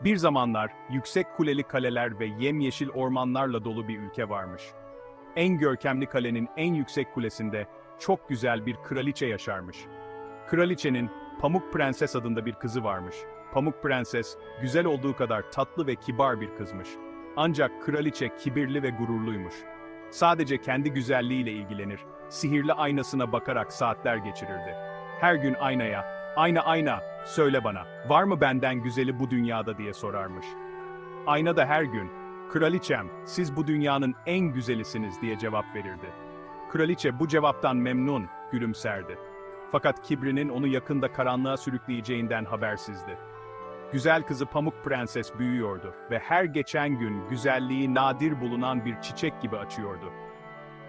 Bir zamanlar yüksek kuleli kaleler ve yemyeşil ormanlarla dolu bir ülke varmış. En görkemli kalenin en yüksek kulesinde çok güzel bir kraliçe yaşarmış. Kraliçenin Pamuk Prenses adında bir kızı varmış. Pamuk Prenses, güzel olduğu kadar tatlı ve kibar bir kızmış. Ancak kraliçe kibirli ve gururluymuş. Sadece kendi güzelliğiyle ilgilenir, sihirli aynasına bakarak saatler geçirirdi. Her gün aynaya, ayna ayna, söyle bana, var mı benden güzeli bu dünyada diye sorarmış. Ayna da her gün, kraliçem, siz bu dünyanın en güzelisiniz diye cevap verirdi. Kraliçe bu cevaptan memnun, gülümserdi. Fakat kibrinin onu yakında karanlığa sürükleyeceğinden habersizdi. Güzel kızı Pamuk Prenses büyüyordu ve her geçen gün güzelliği nadir bulunan bir çiçek gibi açıyordu.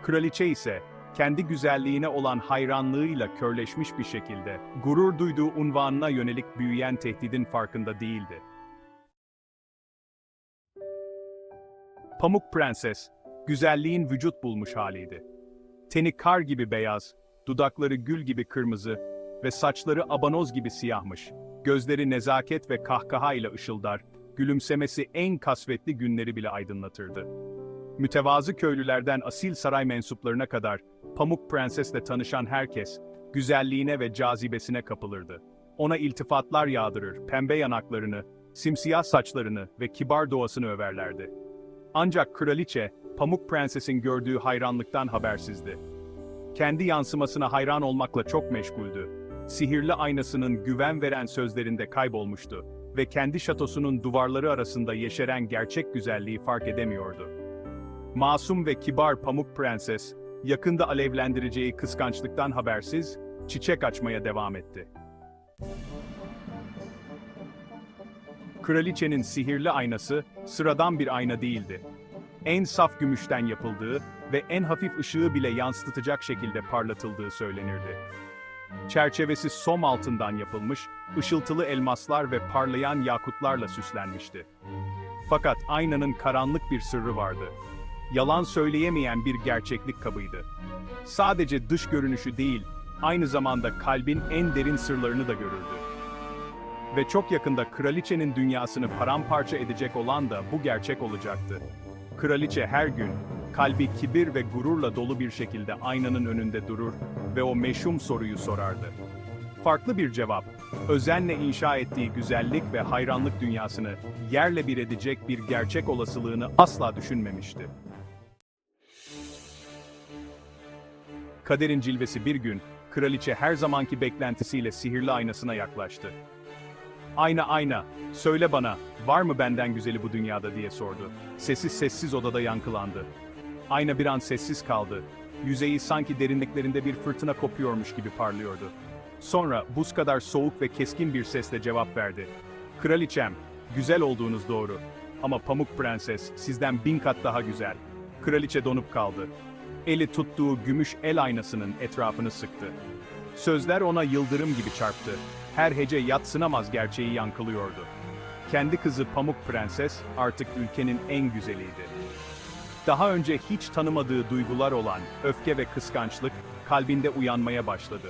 Kraliçe ise kendi güzelliğine olan hayranlığıyla körleşmiş bir şekilde gurur duyduğu unvanına yönelik büyüyen tehdidin farkında değildi. Pamuk Prenses, güzelliğin vücut bulmuş haliydi. Teni kar gibi beyaz, dudakları gül gibi kırmızı ve saçları abanoz gibi siyahmış. Gözleri nezaket ve kahkaha ile ışıldar, gülümsemesi en kasvetli günleri bile aydınlatırdı. Mütevazı köylülerden asil saray mensuplarına kadar Pamuk Prenses'le tanışan herkes, güzelliğine ve cazibesine kapılırdı. Ona iltifatlar yağdırır, pembe yanaklarını, simsiyah saçlarını ve kibar doğasını överlerdi. Ancak kraliçe, Pamuk Prenses'in gördüğü hayranlıktan habersizdi. Kendi yansımasına hayran olmakla çok meşguldü. Sihirli aynasının güven veren sözlerinde kaybolmuştu ve kendi şatosunun duvarları arasında yeşeren gerçek güzelliği fark edemiyordu. Masum ve kibar Pamuk Prenses, yakında alevlendireceği kıskançlıktan habersiz, çiçek açmaya devam etti. Kraliçenin sihirli aynası, sıradan bir ayna değildi. En saf gümüşten yapıldığı ve en hafif ışığı bile yansıtacak şekilde parlatıldığı söylenirdi. Çerçevesi som altından yapılmış, ışıltılı elmaslar ve parlayan yakutlarla süslenmişti. Fakat aynanın karanlık bir sırrı vardı. Yalan söyleyemeyen bir gerçeklik kabıydı. Sadece dış görünüşü değil, aynı zamanda kalbin en derin sırlarını da görürdü. Ve çok yakında kraliçenin dünyasını paramparça edecek olan da bu gerçek olacaktı. Kraliçe her gün, kalbi kibir ve gururla dolu bir şekilde aynanın önünde durur ve o meşhum soruyu sorardı. Farklı bir cevap, özenle inşa ettiği güzellik ve hayranlık dünyasını yerle bir edecek bir gerçek olasılığını asla düşünmemişti. Kaderin cilvesi bir gün, kraliçe her zamanki beklentisiyle sihirli aynasına yaklaştı. Ayna ayna, söyle bana, var mı benden güzeli bu dünyada diye sordu. Sessiz sessiz odada yankılandı. Ayna bir an sessiz kaldı. Yüzeyi sanki derinliklerinde bir fırtına kopuyormuş gibi parlıyordu. Sonra buz kadar soğuk ve keskin bir sesle cevap verdi. Kraliçem, güzel olduğunuz doğru. Ama Pamuk Prenses sizden bin kat daha güzel. Kraliçe donup kaldı. Eli tuttuğu gümüş el aynasının etrafını sıktı. Sözler ona yıldırım gibi çarptı. Her hece yatsınamaz gerçeği yankılıyordu. Kendi kızı Pamuk Prenses artık ülkenin en güzeliydi. Daha önce hiç tanımadığı duygular olan öfke ve kıskançlık kalbinde uyanmaya başladı.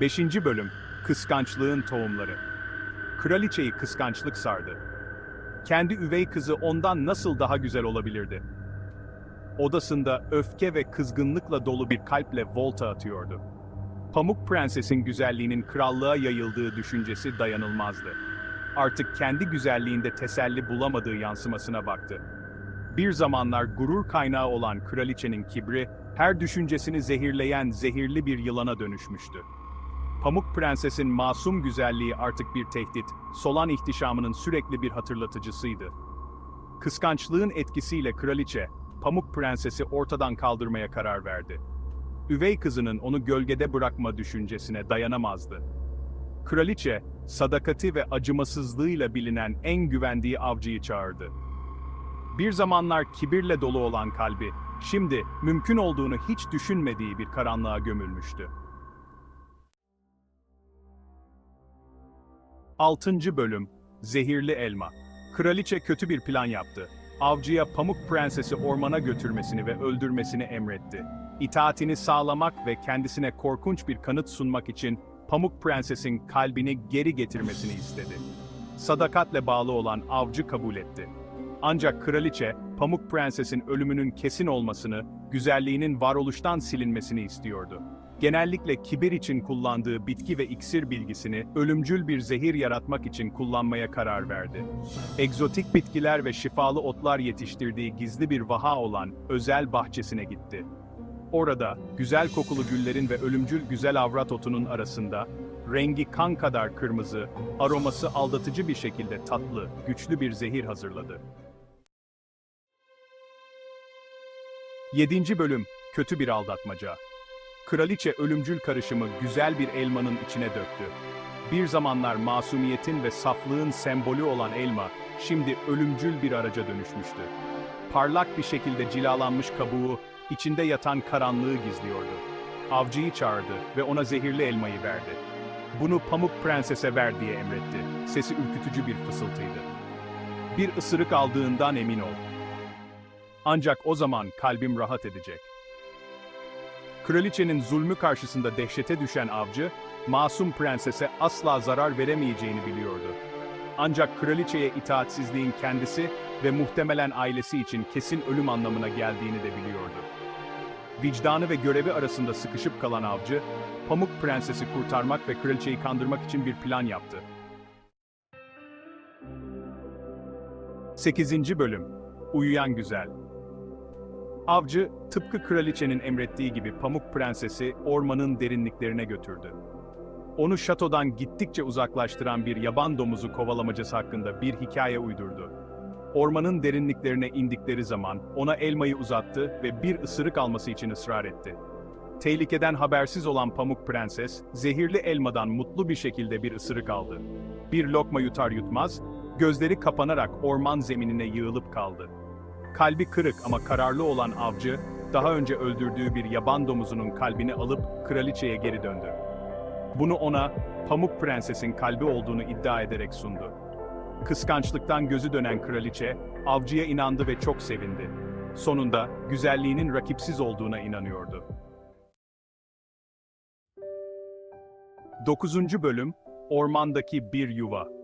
5. Bölüm Kıskançlığın Tohumları Kraliçeyi kıskançlık sardı. Kendi üvey kızı ondan nasıl daha güzel olabilirdi? Odasında öfke ve kızgınlıkla dolu bir kalple volta atıyordu. Pamuk Prenses'in güzelliğinin krallığa yayıldığı düşüncesi dayanılmazdı. Artık kendi güzelliğinde teselli bulamadığı yansımasına baktı. Bir zamanlar gurur kaynağı olan kraliçenin kibri, her düşüncesini zehirleyen zehirli bir yılana dönüşmüştü. Pamuk Prenses'in masum güzelliği artık bir tehdit, solan ihtişamının sürekli bir hatırlatıcısıydı. Kıskançlığın etkisiyle kraliçe, Pamuk Prenses'i ortadan kaldırmaya karar verdi. Üvey kızının onu gölgede bırakma düşüncesine dayanamazdı. Kraliçe, sadakati ve acımasızlığıyla bilinen en güvendiği avcıyı çağırdı. Bir zamanlar kibirle dolu olan kalbi, şimdi mümkün olduğunu hiç düşünmediği bir karanlığa gömülmüştü. 6. Bölüm Zehirli Elma Kraliçe kötü bir plan yaptı. Avcıya Pamuk Prenses'i ormana götürmesini ve öldürmesini emretti. İtaatini sağlamak ve kendisine korkunç bir kanıt sunmak için Pamuk Prenses'in kalbini geri getirmesini istedi. Sadakatle bağlı olan avcı kabul etti. Ancak kraliçe, Pamuk Prenses'in ölümünün kesin olmasını, güzelliğinin varoluştan silinmesini istiyordu. Genellikle kibir için kullandığı bitki ve iksir bilgisini ölümcül bir zehir yaratmak için kullanmaya karar verdi. Egzotik bitkiler ve şifalı otlar yetiştirdiği gizli bir vaha olan özel bahçesine gitti. Orada, güzel kokulu güllerin ve ölümcül güzel avrat otunun arasında, rengi kan kadar kırmızı, aroması aldatıcı bir şekilde tatlı, güçlü bir zehir hazırladı. 7. Bölüm Kötü bir aldatmaca. Kraliçe ölümcül karışımı güzel bir elmanın içine döktü. Bir zamanlar masumiyetin ve saflığın sembolü olan elma, şimdi ölümcül bir araca dönüşmüştü. Parlak bir şekilde cilalanmış kabuğu, içinde yatan karanlığı gizliyordu. Avcıyı çağırdı ve ona zehirli elmayı verdi. Bunu Pamuk Prenses'e ver diye emretti. Sesi ürkütücü bir fısıltıydı. Bir ısırık aldığından emin ol. Ancak o zaman kalbim rahat edecek. Kraliçenin zulmü karşısında dehşete düşen avcı, masum prensese asla zarar veremeyeceğini biliyordu. Ancak kraliçeye itaatsizliğin kendisi ve muhtemelen ailesi için kesin ölüm anlamına geldiğini de biliyordu. Vicdanı ve görevi arasında sıkışıp kalan avcı, Pamuk Prenses'i kurtarmak ve kraliçeyi kandırmak için bir plan yaptı. 8. Bölüm Uyuyan Güzel Avcı, tıpkı kraliçenin emrettiği gibi Pamuk Prenses'i ormanın derinliklerine götürdü. Onu şatodan gittikçe uzaklaştıran bir yaban domuzu kovalamacası hakkında bir hikaye uydurdu. Ormanın derinliklerine indikleri zaman ona elmayı uzattı ve bir ısırık alması için ısrar etti. Tehlikeden habersiz olan Pamuk Prenses, zehirli elmadan mutlu bir şekilde bir ısırık aldı. Bir lokma yutar yutmaz, gözleri kapanarak orman zeminine yığılıp kaldı. Kalbi kırık ama kararlı olan avcı, daha önce öldürdüğü bir yaban domuzunun kalbini alıp kraliçeye geri döndü. Bunu ona, Pamuk Prenses'in kalbi olduğunu iddia ederek sundu. Kıskançlıktan gözü dönen kraliçe, avcıya inandı ve çok sevindi. Sonunda, güzelliğinin rakipsiz olduğuna inanıyordu. 9. Bölüm, Ormandaki Bir Yuva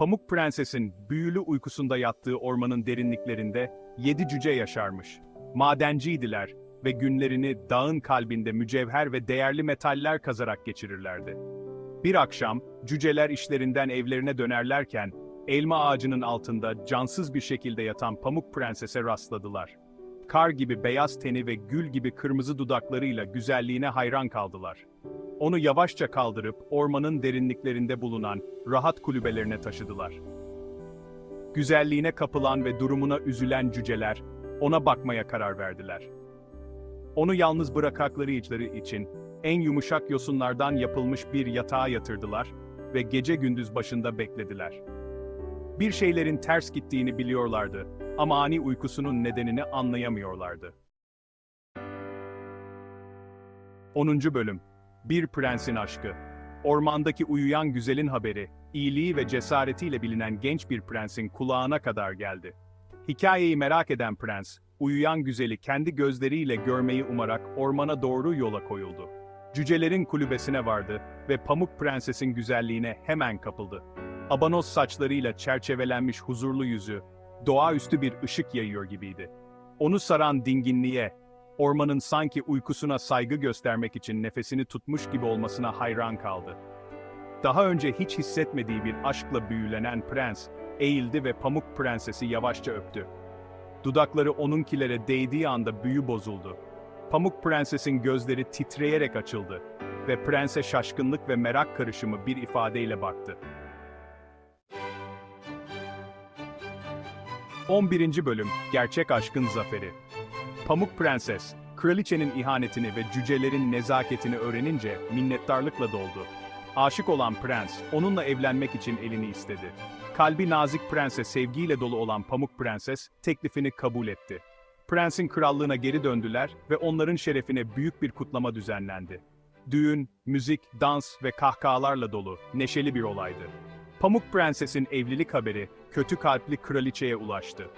Pamuk Prenses'in büyülü uykusunda yattığı ormanın derinliklerinde yedi cüce yaşarmış. Madenciydiler ve günlerini dağın kalbinde mücevher ve değerli metaller kazarak geçirirlerdi. Bir akşam, cüceler işlerinden evlerine dönerlerken, elma ağacının altında cansız bir şekilde yatan Pamuk Prenses'e rastladılar. Kar gibi beyaz teni ve gül gibi kırmızı dudaklarıyla güzelliğine hayran kaldılar. Onu yavaşça kaldırıp ormanın derinliklerinde bulunan rahat kulübelerine taşıdılar. Güzelliğine kapılan ve durumuna üzülen cüceler ona bakmaya karar verdiler. Onu yalnız bırakakları için en yumuşak yosunlardan yapılmış bir yatağa yatırdılar ve gece gündüz başında beklediler. Bir şeylerin ters gittiğini biliyorlardı ama ani uykusunun nedenini anlayamıyorlardı. 10. Bölüm Bir Prensin Aşkı Ormandaki uyuyan güzelin haberi, iyiliği ve cesaretiyle bilinen genç bir prensin kulağına kadar geldi. Hikayeyi merak eden prens, uyuyan güzeli kendi gözleriyle görmeyi umarak ormana doğru yola koyuldu. Cücelerin kulübesine vardı ve Pamuk Prenses'in güzelliğine hemen kapıldı. Abanos saçlarıyla çerçevelenmiş huzurlu yüzü, doğaüstü bir ışık yayıyor gibiydi. Onu saran dinginliğe, ormanın sanki uykusuna saygı göstermek için nefesini tutmuş gibi olmasına hayran kaldı. Daha önce hiç hissetmediği bir aşkla büyülenen prens, eğildi ve Pamuk Prenses'i yavaşça öptü. Dudakları onunkilere değdiği anda büyü bozuldu. Pamuk Prenses'in gözleri titreyerek açıldı ve prense şaşkınlık ve merak karışımı bir ifadeyle baktı. 11. Bölüm Gerçek Aşkın Zaferi Pamuk Prenses, kraliçenin ihanetini ve cücelerin nezaketini öğrenince minnettarlıkla doldu. Aşık olan prens, onunla evlenmek için elini istedi. Kalbi nazik prense sevgiyle dolu olan Pamuk Prenses, teklifini kabul etti. Prensin krallığına geri döndüler ve onların şerefine büyük bir kutlama düzenlendi. Düğün, müzik, dans ve kahkahalarla dolu, neşeli bir olaydı. Pamuk Prenses'in evlilik haberi, kötü kalpli kraliçeye ulaştı.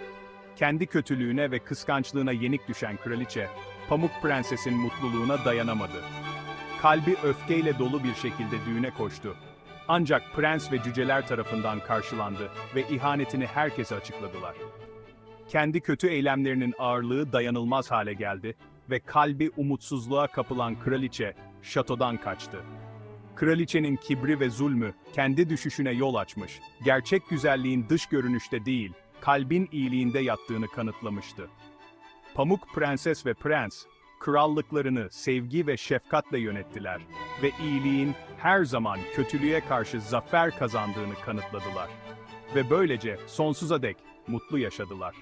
Kendi kötülüğüne ve kıskançlığına yenik düşen kraliçe, Pamuk Prenses'in mutluluğuna dayanamadı. Kalbi öfkeyle dolu bir şekilde düğüne koştu. Ancak prens ve cüceler tarafından karşılandı ve ihanetini herkese açıkladılar. Kendi kötü eylemlerinin ağırlığı dayanılmaz hale geldi ve kalbi umutsuzluğa kapılan kraliçe şatodan kaçtı. Kraliçenin kibri ve zulmü kendi düşüşüne yol açmış, gerçek güzelliğin dış görünüşte değil, kalbin iyiliğinde yattığını kanıtlamıştı. Pamuk Prenses ve Prens, krallıklarını sevgi ve şefkatle yönettiler ve iyiliğin her zaman kötülüğe karşı zafer kazandığını kanıtladılar. Ve böylece sonsuza dek mutlu yaşadılar.